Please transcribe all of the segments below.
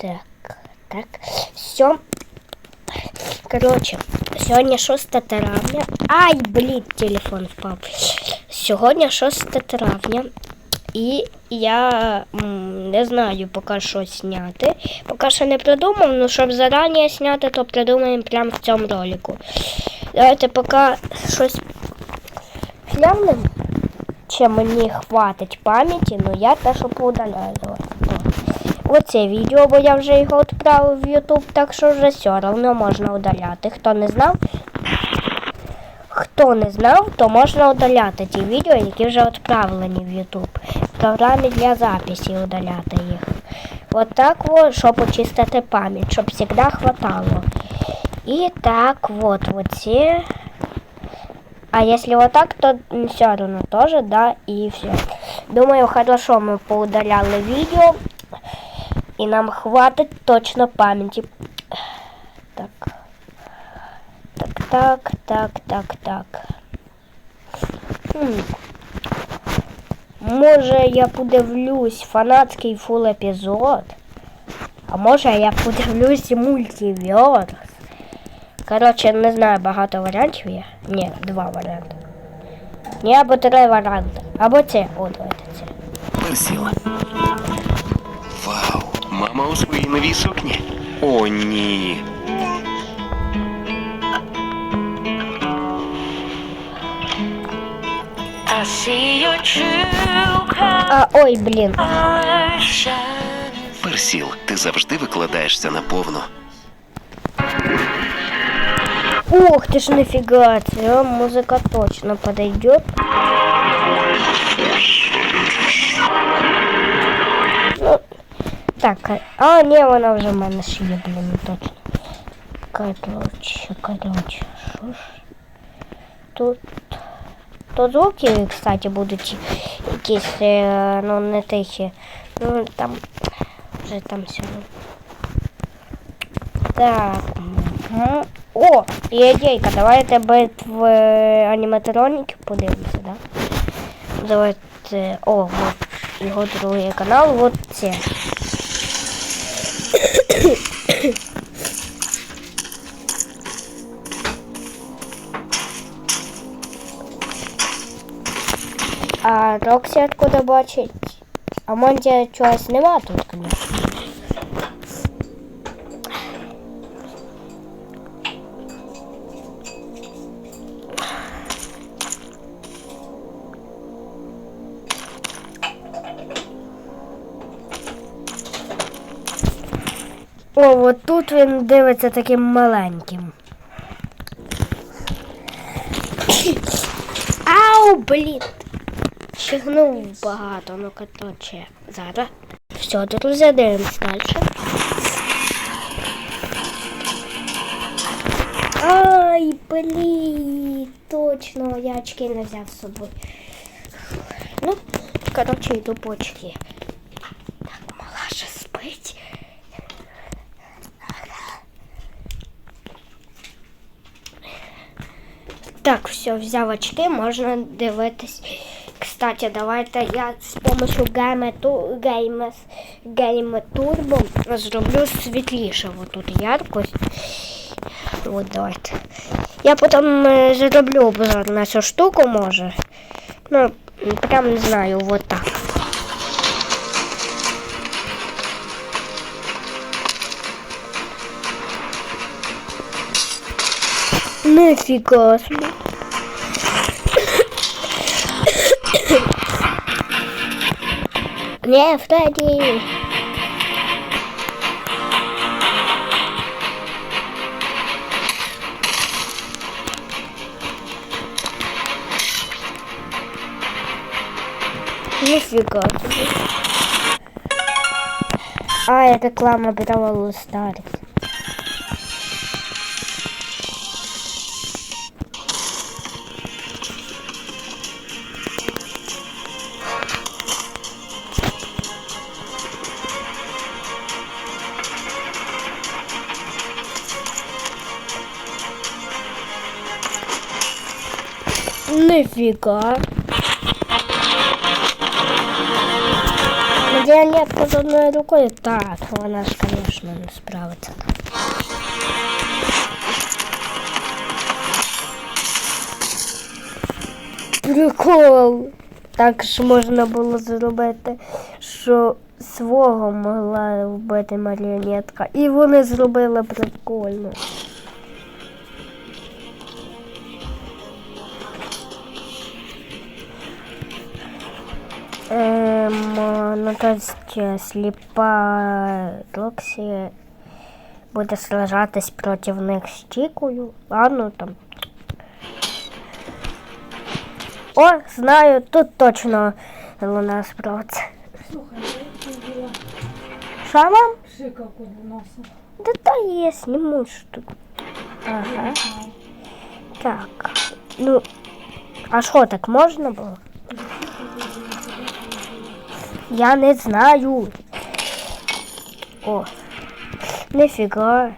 Так, так. Все. Коротше, сьогодні 6 травня. Ай, блін, телефон впав. Сьогодні 6 травня. І я не знаю поки що зняти. Поки що не придумав, ну щоб зарані зняти, то придумаємо прямо в цьому ролику. Давайте поки щось глянемо. Чи мені хватить пам'яті, ну я те, що поудаляю. Оце відео, бо я вже його відправив в YouTube, так що вже все одно можна удаляти. Хто не знав, хто не знав, то можна удаляти ті відео, які вже відправлені в YouTube. В програмі для записі удаляти їх. От так от, щоб очистити пам'ять, щоб завжди хватало. І так вот, оці. А если вот так, то все равно тоже, да, и все. Думаю, хорошо мы поудаляли видео. И нам хватит точно памяти. Так. Так, так, так, так, так. Хм. Може я подивлюсь фанатський фул епізод. А може я подивлюсь мультиверс. Коротше, не знаю, багато варіантів є. Ні, два варіанти. Ні, або три варіанти. Або це. О, давайте це. Персіла. Вау, мама у своїй новій сукні. О, ні. I see your true А, ой, блін. colors shining. Персіл, ти завжди викладаєшся наповну. Ух ты ж нафига, ця музика точно подойдет. Так, а, не, вона вже в мене ж є, блін, точно. Короче, короче, що ж? Тут, тут звуки, кстати, будуть якісь, е, ну, не тихі. Ну, там, вже там все. Так. мгм. О, є ідейка, давайте битв е, аніматроників подивимося, да? Давайте. О, вот його другий канал, вот це. А Роксі откуда бачить? А Монті чогось нема тут, конечно. О, от тут він дивиться таким маленьким. Ау, блін! Чигнув багато, ну короче, зараз. Все, друзі, дивимось далі. Ай, блін, точно, я очки не взяв з собою. Ну, короче, йду по очки. Так, мала же спить. Так, все, взяв очки, можна дивитись. Кстати, давайте я з допомогою Game, Turbo зроблю світліше. Тут яркость. Вот давайте. Я потім е, зроблю обзор на цю штуку, може. Ну, прям не знаю, вот так. Нифіга собі. Не, Фредді. Нифига себе. А, это реклама Бравл Старс. Нифига. Маріонетка з одною рукою? Так, вона ж, звісно, не справиться. Прикол. Так ж можна було зробити, що свого могла вбити маріонетка. І вони зробили прикольно. Ем, ну, то есть, е, сліпа Роксі буде сражатись проти них з Чікою. Ладно там. О, знаю, тут точно Луна справиться. Слухай, я видела Що вам? шика у носа. Да та є, зніму штуку. Ага. Так. Ну, а що, так можна було? Я не знаю. О, нифіга.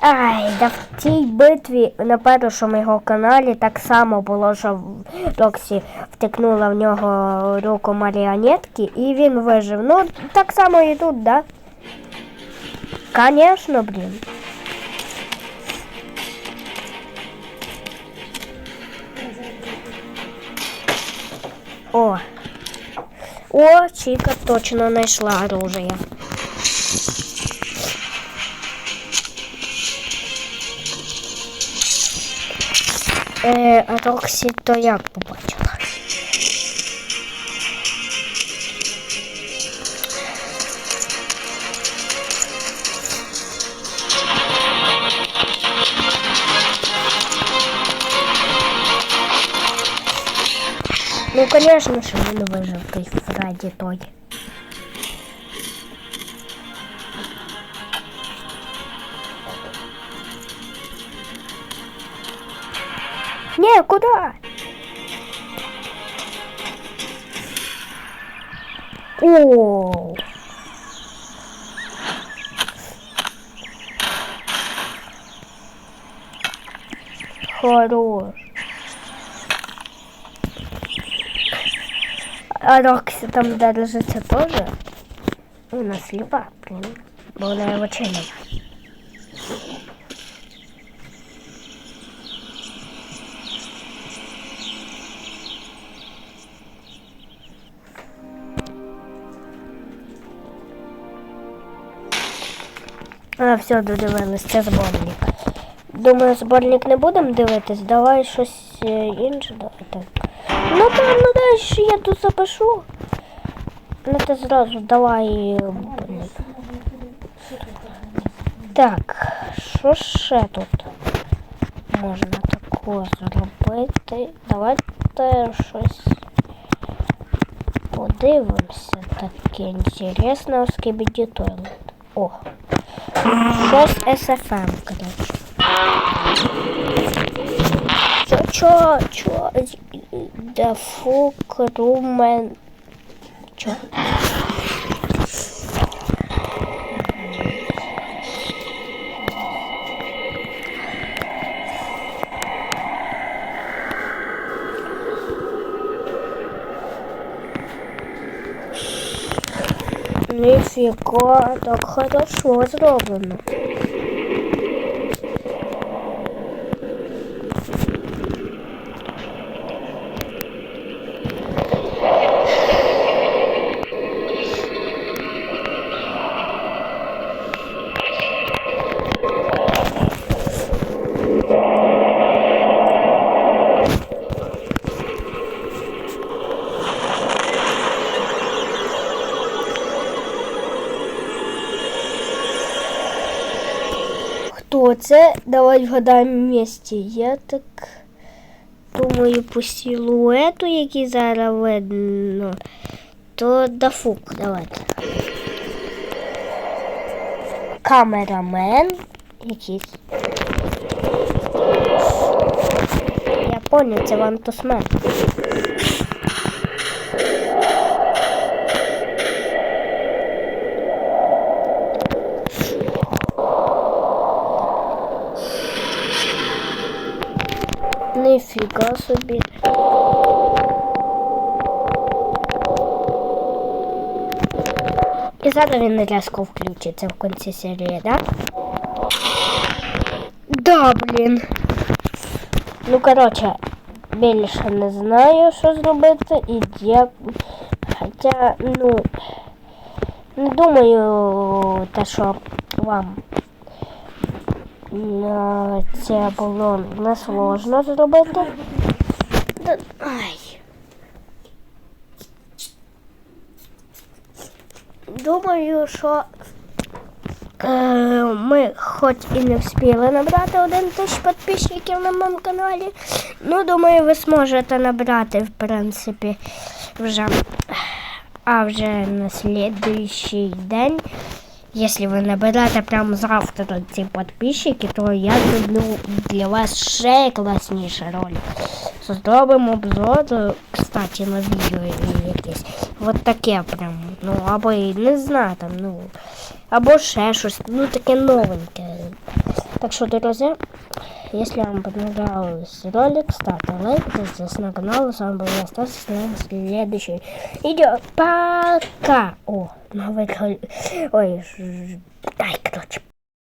Ай, да в тій битві на першому його каналі так само було, що Роксі втикнула в нього руку маріонетки і він вижив. Ну, так само і тут, да? Конечно, блин. О. О, Чика точно нашла оружие. Э, а Рокси то як побачила? Конечно ж, він вижив той Фредді той. Не, куда? О. Хорош. А Рокси там держится тоже? Вона сліпа, блін. Бо вона його чинить. А, все, додивились, це зборник. Думаю, зборник не будемо дивитись, давай щось е, інше давайте. Ну там, ну далі я тут запишу. Ну ти зразу давай. е, блін. Так, що ще тут можна такого зробити? Давайте щось подивимося таке інтересне у Скібіді Тойлет. О, щось SFM, коротше. Чо, чо, чо, дефук, румен, чо? Нифига, так хорошо зроблено. Хто це? Давай вгадаємо вместе. Я так думаю, по силуету, який зараз видно, то Дафук. Давайте. Камерамен якийсь. Я понял, це вантусмен. Нифіга собі. І зараз він різко включиться в кінці серії, да? Да, блін. Ну, коротше, більше не знаю, що зробити і як. Хоча, ну, не думаю, те, що вам е, це було несложно зробити. Ай. Думаю, що е, ми хоч і не встигли набрати один тисяч підписчиків на моєму каналі. Ну, думаю, ви зможете набрати, в принципі, вже. А вже на слідуючий день, якщо вы набираете прямо завтра эти подписчики, то я люблю для вас ще класснейший ролик. Зробимо обзор, кстати, на відео якесь. Вот таке прям. Ну, або і не знаю там, ну. Або ще щось, ну таке новеньке. Так що, друзі, если вам понравился ролик, ставьте лайк, подписывайтесь на канал. С вами был я, Стас, на следующий видео. Пока! О, новый... ролик. Ой, ж- ай, короче,